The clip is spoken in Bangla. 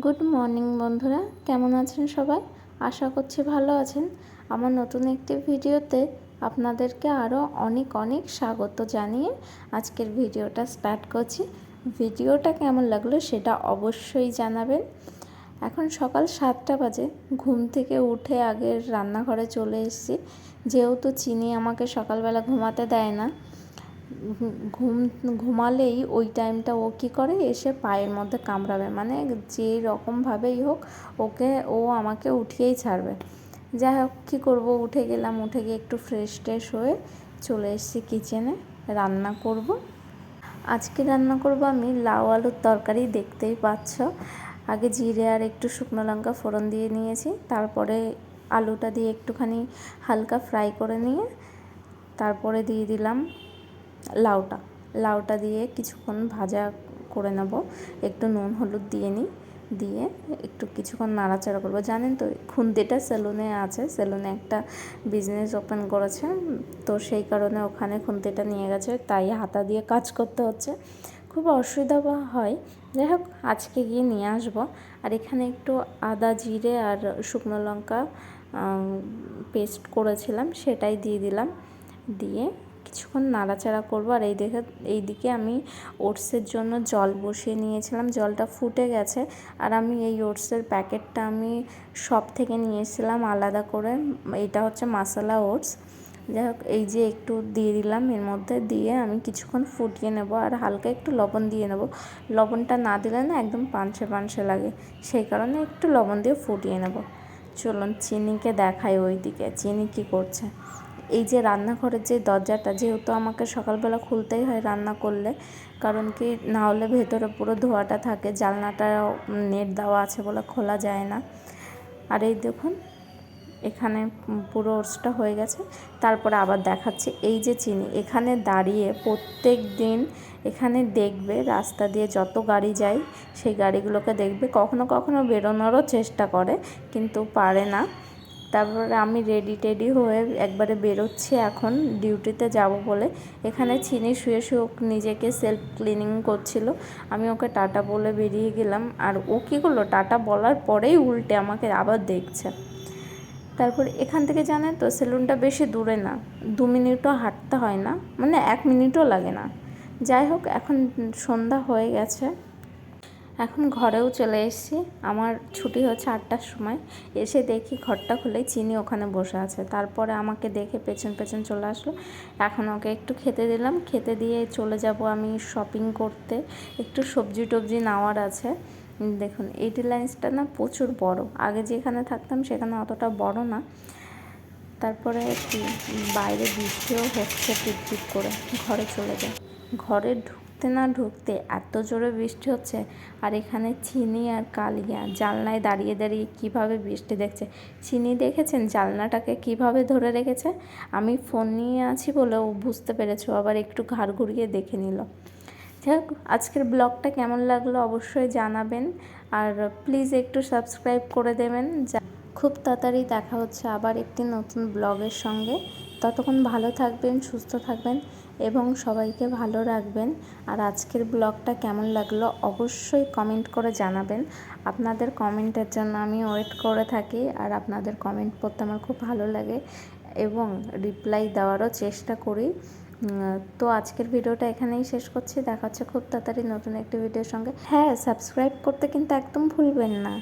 গুড মর্নিং বন্ধুরা। কেমন আছেন সবাই? আশা করছি ভালো আছেন। আমার নতুন একটি ভিডিওতে আপনাদেরকে আরও অনেক অনেক স্বাগত জানিয়ে আজকের ভিডিওটা স্টার্ট করছি। ভিডিওটা কেমন লাগল সেটা অবশ্যই জানাবেন। এখন সকাল সাতটা বাজে। ঘুম থেকে উঠে আগের রান্নাঘরে চলে এসেছি। যেহেতু চিনি আমাকে সকালবেলা ঘুমাতে দেয় না ঘুম, ঘুমালেই ওই টাইমটা ও কী করে? এসে পায়ের মধ্যে কামড়াবে। মানে যে রকমভাবেই হোক, ওকে, ও আমাকে উঠিয়েই ছাড়বে। যাই হোক, কী করব? উঠে গেলাম, উঠে গিয়ে একটু ফ্রেশ ট্রেশ হয়ে চলে এসেছি কিচেনে রান্না করব। আজকে রান্না করব আমি লাউ আলুর তরকারি, দেখতেই পাচ্ছ। আগে জিরে আর একটু শুকনো লঙ্কা ফোড়ন দিয়ে নিয়েছি, তারপরে আলুটা দিয়ে একটুখানি হালকা ফ্রাই করে নিয়ে, তারপরে দিয়ে দিলাম লাউটা লাউটা দিয়ে কিছুক্ষণ ভাজা করে নেব। একটু নুন, হলুদ দিয়ে নিই, দিয়ে একটু কিছুক্ষণ নাড়াচাড়া করব। জানেন তো, খুন্তিটা সেলুনে আছে, সেলুনে একটা বিজনেস ওপেন করেছে, তো সেই কারণে ওখানে খুন্তিটা নিয়ে গেছে, তাই হাতা দিয়ে কাজ করতে হচ্ছে। খুব অসুবিধা হয়, যাই হোক, আজকে গিয়ে নিয়ে আসব। আর এখানে একটু আদা জিরে আর শুকনো লঙ্কা পেস্ট করেছিলাম, সেটাই দিয়ে দিলাম। দিয়ে কিছুক্ষণ নাড়াচাড়া করব। আর এই দেখে, এই দিকে আমি ওটসের জন্য জল বসিয়ে নিয়েছিলাম। জলটা ফুটে গেছে। আর আমি এই ওটসের প্যাকেটটা আমি সব থেকে নিয়েছিলাম আলাদা করে। এটা হচ্ছে মশলা ওটস। যাই হোক, এই যে একটু দিয়ে দিলাম। এর মধ্যে দিয়ে আমি কিছুক্ষণ ফুটিয়ে নেব। আর হালকা একটু লবণ দিয়ে নেব। লবণটা না দিলে না একদম পানসে পানসে লাগে। সেই কারণে একটু লবণ দিয়ে ফুটিয়ে নেব। চলুন, চিনিকে দেখাই ওই দিকে চিনি কী করছে? এই যে রান্নাঘরের যে দরজাটা, যেহেতু আমাকে সকালবেলা খুলতেই হয় রান্না করলে, কারণ কি না হলে ভেতরে পুরো ধোয়াটা থাকে জানলাটা নেট দেওয়া আছে বলে খোলা যায় না। আর এই দেখুন, এখানে পুরো ওটসটা হয়ে গেছে। তারপরে আবার দেখাচ্ছে এই যে চিনি, এখানে দাঁড়িয়ে প্রত্যেক দিন এখানে দেখবে রাস্তা দিয়ে যত গাড়ি যায়, সেই গাড়িগুলোকে দেখবে। কখনো কখনো বেরোনোরও চেষ্টা করে, কিন্তু পারে না। তারপরে আমি রেডি টেডি হয়ে একবারে বেরোচ্ছি এখন ডিউটিতে যাব বলে। এখানে চিনি শুয়ে শুয়ে নিজেকে সেলফ ক্লিনিং করছিল। আমি ওকে টাটা বলে বেরিয়ে গেলাম। আর ও কী করল? টাটা বলার পরেই উল্টে আমাকে আবার দেখছে। তারপর এখান থেকে জানেন তো সেলুনটা বেশি দূরে না। দু মিনিটও হাঁটতে হয় না। মানে এক মিনিটও লাগে না। যাই হোক, এখন সন্ধ্যা হয়ে গেছে। এখন ঘরেও চলে এসেছি। আমার ছুটি হচ্ছে আটটার সময়। এসে দেখি ঘরটা খুলে চিনি ওখানে বসে আছে। তারপরে আমাকে দেখে পেছন পেছন চলে আসলো। এখন ওকে একটু খেতে দিলাম। খেতে দিয়ে চলে যাব আমি শপিং করতে। একটু সবজি টবজি নেওয়ার আছে। দেখুন এই রিলায়েন্সটা না প্রচুর বড়। আগে যেখানে থাকতাম সেখানে অতটা বড় না। তারপরে বাইরে বৃষ্টিও হচ্ছে টিপ করে। ঘরে চলে যায় ঘরে ঢুকতে না ঢুকতে এত জোরে বৃষ্টি হচ্ছে। আর এখানে চিনি আর কালিয়া, জানলায় দাঁড়িয়ে দাঁড়িয়ে কীভাবে বৃষ্টি দেখছে? চিনি দেখেছেন জানলাটাকে কীভাবে ধরে রেখেছে? আমি ফোন নিয়ে আছি বলে ও বুঝতে পেরেছ আবার একটু ঘাড় ঘুরিয়ে দেখে নিল। যাই হোক, আজকের ব্লগটা কেমন লাগল অবশ্যই জানাবেন। আর প্লিজ একটু সাবস্ক্রাইব করে দেবেন। যা খুব তাড়াতাড়ি দেখা হচ্ছে আবার একটি নতুন ব্লগের সঙ্গে। ততক্ষণ ভালো থাকবেন, সুস্থ থাকবেন। এবং সবাইকে ভালো রাখবেন। আর আজকের ব্লগটা কেমন লাগল অবশ্যই কমেন্ট করে জানাবেন। আপনাদের কমেন্টের জন্য আমি ওয়েট করে থাকি আর আপনাদের কমেন্ট পড়তে আমার খুব ভালো লাগে এবং রিপ্লাই দেওয়ারও চেষ্টা করি। তো আজকের ভিডিওটা এখানেই শেষ করছি। দেখা হচ্ছে খুব তাড়াতাড়ি নতুন একটি ভিডিওর সঙ্গে। হ্যাঁ সাবস্ক্রাইব করতে কিন্তু একদম ভুলবেন না।